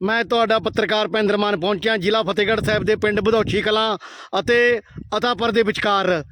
ਮੈਂ ਤੁਹਾਡਾ ਪੱਤਰਕਾਰ ਪੈਂਦਰ ਮਾਨ ਪਹੁੰਚਿਆ, ਜ਼ਿਲ੍ਹਾ ਫਤਿਹਗੜ੍ਹ ਸਾਹਿਬ ਦੇ ਪਿੰਡ ਬਧੌਛੀ ਕਲਾਂ ਅਤੇ ਅਤਾਪਰ ਦੇ ਵਿਚਕਾਰ।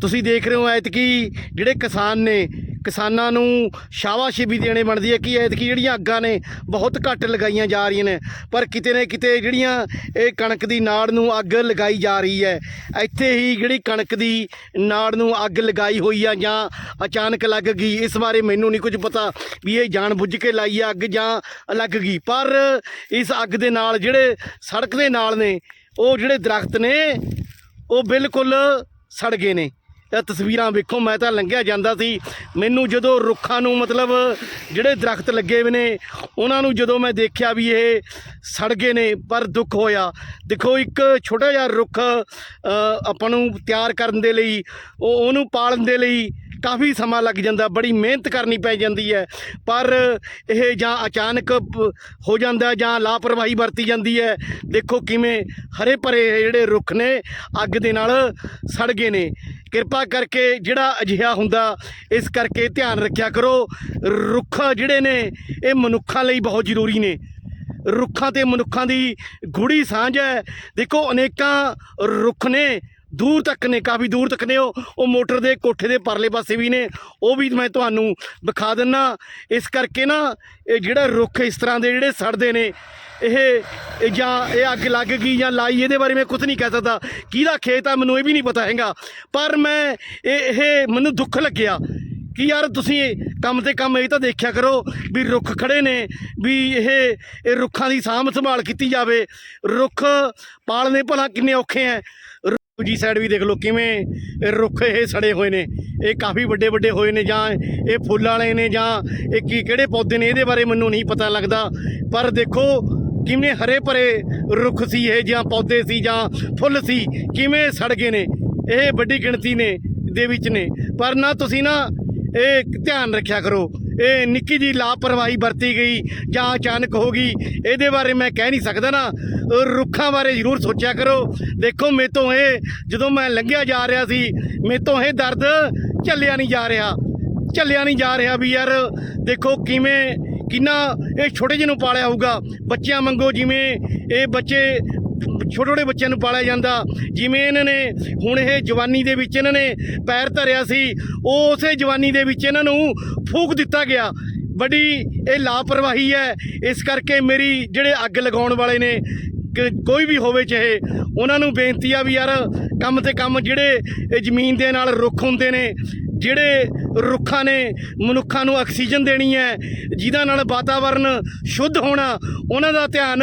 ਤੁਸੀਂ ਦੇਖ ਰਹੇ ਹੋ ਐਤਕੀ ਜਿਹੜੇ ਕਿਸਾਨ ਨੇ ਕਿਸਾਨਾਂ ਨੂੰ ਸ਼ਾਬਾਸ਼ੀ ਵੀ ਦੇਣੇ ਬਣਦੀ ਹੈ ਕਿ ਐਤਕੀ ਜਿਹੜੀਆਂ ਅੱਗਾਂ ਨੇ ਬਹੁਤ ਘੱਟ ਲਗਾਈਆਂ ਜਾ ਰਹੀਆਂ ਨੇ, ਪਰ ਕਿਤੇ ਨਾ ਕਿਤੇ ਜਿਹੜੀਆਂ ਇਹ ਕਣਕ ਦੀ ਨਾੜ ਨੂੰ ਅੱਗ ਲਗਾਈ ਜਾ ਰਹੀ ਹੈ, ਇੱਥੇ ਹੀ ਜਿਹੜੀ ਕਣਕ ਦੀ ਨਾੜ ਨੂੰ ਅੱਗ ਲਗਾਈ ਹੋਈ ਆ ਜਾਂ ਅਚਾਨਕ ਲੱਗ ਗਈ, ਇਸ ਬਾਰੇ ਮੈਨੂੰ ਨਹੀਂ ਕੁਝ ਪਤਾ ਵੀ ਇਹ ਜਾਣ ਬੁੱਝ ਕੇ ਲਾਈ ਆ ਅੱਗ ਜਾਂ ਲੱਗ ਗਈ, ਪਰ ਇਸ ਅੱਗ ਦੇ ਨਾਲ ਜਿਹੜੇ ਸੜਕ ਦੇ ਨਾਲ ਨੇ, ਉਹ ਜਿਹੜੇ ਦਰਖਤ ਨੇ, ਉਹ ਬਿਲਕੁਲ ਸੜ ਗਏ ਨੇ। ਇਹ ਤਸਵੀਰਾਂ ਵੇਖੋ, ਮੈਂ ਤਾਂ ਲੰਘਿਆ ਜਾਂਦਾ ਸੀ। ਮੈਨੂੰ ਜਦੋਂ ਰੁੱਖਾਂ ਨੂੰ ਮਤਲਬ ਜਿਹੜੇ ਦਰਖਤ ਲੱਗੇ ਹੋਏ ਨੇ, ਉਹਨਾਂ ਨੂੰ ਜਦੋਂ ਮੈਂ ਦੇਖਿਆ ਵੀ ਇਹ ਸੜ ਗਏ ਨੇ, ਪਰ ਦੁੱਖ ਹੋਇਆ। ਦੇਖੋ, ਇੱਕ ਛੋਟਾ ਜਿਹਾ ਰੁੱਖ ਆਪਾਂ ਨੂੰ ਤਿਆਰ ਕਰਨ ਦੇ ਲਈ, ਉਹ ਉਹਨੂੰ ਪਾਲਣ ਦੇ ਲਈ ਕਾਫੀ ਸਮਾਂ ਲੱਗ ਜਾਂਦਾ, ਬੜੀ ਮਿਹਨਤ ਕਰਨੀ ਪੈ ਜਾਂਦੀ ਹੈ। ਪਰ ਇਹ ਜਾਂ ਅਚਾਨਕ ਹੋ ਜਾਂਦਾ ਜਾਂ ਲਾਪਰਵਾਹੀ ਵਰਤੀ ਜਾਂਦੀ ਹੈ। ਦੇਖੋ ਕਿਵੇਂ ਹਰੇ ਭਰੇ ਜਿਹੜੇ ਰੁੱਖ ਨੇ, ਅੱਗ ਦੇ ਨਾਲ ਸੜ ਗਏ ਨੇ। ਕਿਰਪਾ ਕਰਕੇ ਜਿਹੜਾ ਅਜਿਹਾ ਹੁੰਦਾ, ਇਸ ਕਰਕੇ ਧਿਆਨ ਰੱਖਿਆ ਕਰੋ। ਰੁੱਖ ਜਿਹੜੇ ਨੇ, ਇਹ ਮਨੁੱਖਾਂ ਲਈ ਬਹੁਤ ਜ਼ਰੂਰੀ ਨੇ। ਰੁੱਖਾਂ ਤੇ ਮਨੁੱਖਾਂ ਦੀ ਗੂੜੀ ਸਾਂਝ ਹੈ। ਦੇਖੋ ਅਨੇਕਾਂ ਰੁੱਖ ਨੇ ਦੂਰ ਤੱਕ ਨੇ, ਕਾਫੀ ਦੂਰ ਤੱਕ ਨੇ ਉਹ। ਉਹ ਮੋਟਰ ਦੇ ਕੋਠੇ ਦੇ ਪਰਲੇ ਪਾਸੇ ਵੀ ਨੇ। ਉਹ ਵੀ ਮੈਂ ਤੁਹਾਨੂੰ ਵਿਖਾ ਦਿੰਨਾ। ਇਸ ਕਰਕੇ ਨਾ, ਇਹ ਜਿਹੜਾ ਰੁੱਖ ਇਸ ਤਰ੍ਹਾਂ ਦੇ ਜਿਹੜੇ ਸੜਦੇ ਨੇ, ਇਹ ਜਾਂ ਇਹ ਅੱਗ ਲੱਗ ਗਈ ਜਾਂ ਲਾਈ, ਇਹਦੇ ਬਾਰੇ ਮੈਂ ਕੁਝ ਨਹੀਂ ਕਹਿ ਸਕਦਾ। ਕਿਹਦਾ ਖੇਤ ਆ, ਮੈਨੂੰ ਇਹ ਵੀ ਨਹੀਂ ਪਤਾ ਹੈਗਾ। ਪਰ ਮੈਂ, ਇਹ ਇਹ ਮੈਨੂੰ ਦੁੱਖ ਲੱਗਿਆ ਕਿ ਯਾਰ ਤੁਸੀਂ ਕੰਮ ਤੇ ਕੰਮ ਇਹ ਤਾਂ ਦੇਖਿਆ ਕਰੋ ਵੀ ਰੁੱਖ ਖੜੇ ਨੇ, ਵੀ ਇਹ ਇਹ ਰੁੱਖਾਂ ਦੀ ਸਾਂਭ ਸੰਭਾਲ ਕੀਤੀ ਜਾਵੇ। ਰੁੱਖ ਪਾਲਣੇ ਭਲਾ ਕਿੰਨੇ ਔਖੇ ਐ। ਦੂਜੀ ਸਾਈਡ ਵੀ ਦੇਖ ਲਓ ਕਿਵੇਂ ਰੁੱਖ ਇਹ ਸੜੇ ਹੋਏ ਨੇ। ਇਹ ਕਾਫੀ ਵੱਡੇ ਵੱਡੇ ਹੋਏ ਨੇ ਜਾਂ ਇਹ ਫੁੱਲ ਵਾਲੇ ਨੇ ਜਾਂ ਇਹ ਕੀ ਕਿਹੜੇ ਪੌਦੇ ਨੇ ਇਹਦੇ ਬਾਰੇ ਮੈਨੂੰ ਨਹੀਂ ਪਤਾ ਲੱਗਦਾ। ਪਰ ਦੇਖੋ ਕਿਵੇਂ ਹਰੇ ਭਰੇ ਰੁੱਖ ਸੀ ਇਹ ਜਾਂ ਪੌਦੇ ਸੀ ਜਾਂ ਫੁੱਲ ਸੀ, ਕਿਵੇਂ ਸੜ ਗਏ ਨੇ। ਇਹ ਵੱਡੀ ਗਿਣਤੀ ਨੇ, ਦੇ ਵਿੱਚ ਨੇ। ਪਰ ਨਾ ਤੁਸੀਂ ਨਾ ਇਹ ਧਿਆਨ ਰੱਖਿਆ ਕਰੋ। ਇਹ ਨਿੱਕੀ ਜੀ ਲਾਪਰਵਾਹੀ ਵਰਤੀ ਗਈ ਜਾਂ ਅਚਾਨਕ ਹੋ ਗਈ, ਇਹਦੇ ਬਾਰੇ ਮੈਂ ਕਹਿ ਨਹੀਂ ਸਕਦਾ ਨਾ। ਰੁੱਖਾਂ ਬਾਰੇ ਜ਼ਰੂਰ ਸੋਚਿਆ ਕਰੋ। ਦੇਖੋ ਮੇਰੇ ਤੋਂ ਇਹ ਜਦੋਂ ਮੈਂ ਲੰਘਿਆ ਜਾ ਰਿਹਾ ਸੀ ਮੇਰੇ ਤੋਂ ਇਹ ਦਰਦ ਝੱਲਿਆ ਨਹੀਂ ਜਾ ਰਿਹਾ। ਝੱਲਿਆ ਨਹੀਂ ਜਾ ਰਿਹਾ ਵੀ ਯਾਰ, ਦੇਖੋ ਕਿਵੇਂ, ਕਿੰਨਾ ਇਹ ਛੋਟੇ ਜਿਹੇ ਨੂੰ ਪਾਲਿਆ ਹੋਊਗਾ। ਬੱਚਿਆਂ ਮੰਗੋ ਜਿਵੇਂ ਇਹ ਬੱਚੇ ਛੋਟੇ ਛੋਟੇ ਬੱਚਿਆਂ ਨੂੰ ਪਾਲਿਆ ਜਾਂਦਾ। ਜਿਵੇਂ ਇਹਨਾਂ ਨੇ ਹੁਣ ਇਹ ਜਵਾਨੀ ਦੇ ਵਿੱਚ ਇਹਨਾਂ ਨੇ ਪੈਰ ਧਰਿਆ ਸੀ, ਉਹ ਉਸੇ ਜਵਾਨੀ ਦੇ ਵਿੱਚ ਇਹਨਾਂ ਨੂੰ ਫੂਕ ਦਿੱਤਾ ਗਿਆ। ਵੱਡੀ ਇਹ ਲਾਪਰਵਾਹੀ ਹੈ। ਇਸ ਕਰਕੇ ਮੇਰੀ ਜਿਹੜੇ ਅੱਗ ਲਗਾਉਣ ਵਾਲੇ ਨੇ ਕੋਈ ਵੀ ਹੋਵੇ ਚਾਹੇ, ਉਹਨਾਂ ਨੂੰ ਬੇਨਤੀ ਆ ਵੀ ਯਾਰ, ਕੰਮ ਤੇ ਕੰਮ ਜਿਹੜੇ ਇਹ ਜ਼ਮੀਨ ਦੇ ਨਾਲ ਰੁੱਖ ਹੁੰਦੇ ਨੇ ਜਿਹੜੇ ਰੁੱਖਾਂ ਨੇ ਮਨੁੱਖਾਂ ਨੂੰ ਆਕਸੀਜਨ ਦੇਣੀ ਹੈ, ਜਿਹਦਾ ਨਾਲ ਵਾਤਾਵਰਨ ਸ਼ੁੱਧ ਹੋਣਾ, ਉਹਨਾਂ ਦਾ ਧਿਆਨ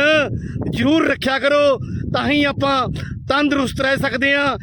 ਜ਼ਰੂਰ ਰੱਖਿਆ ਕਰੋ, ਤਾਂ ਹੀ ਆਪਾਂ ਤੰਦਰੁਸਤ ਰਹਿ ਸਕਦੇ ਹਾਂ।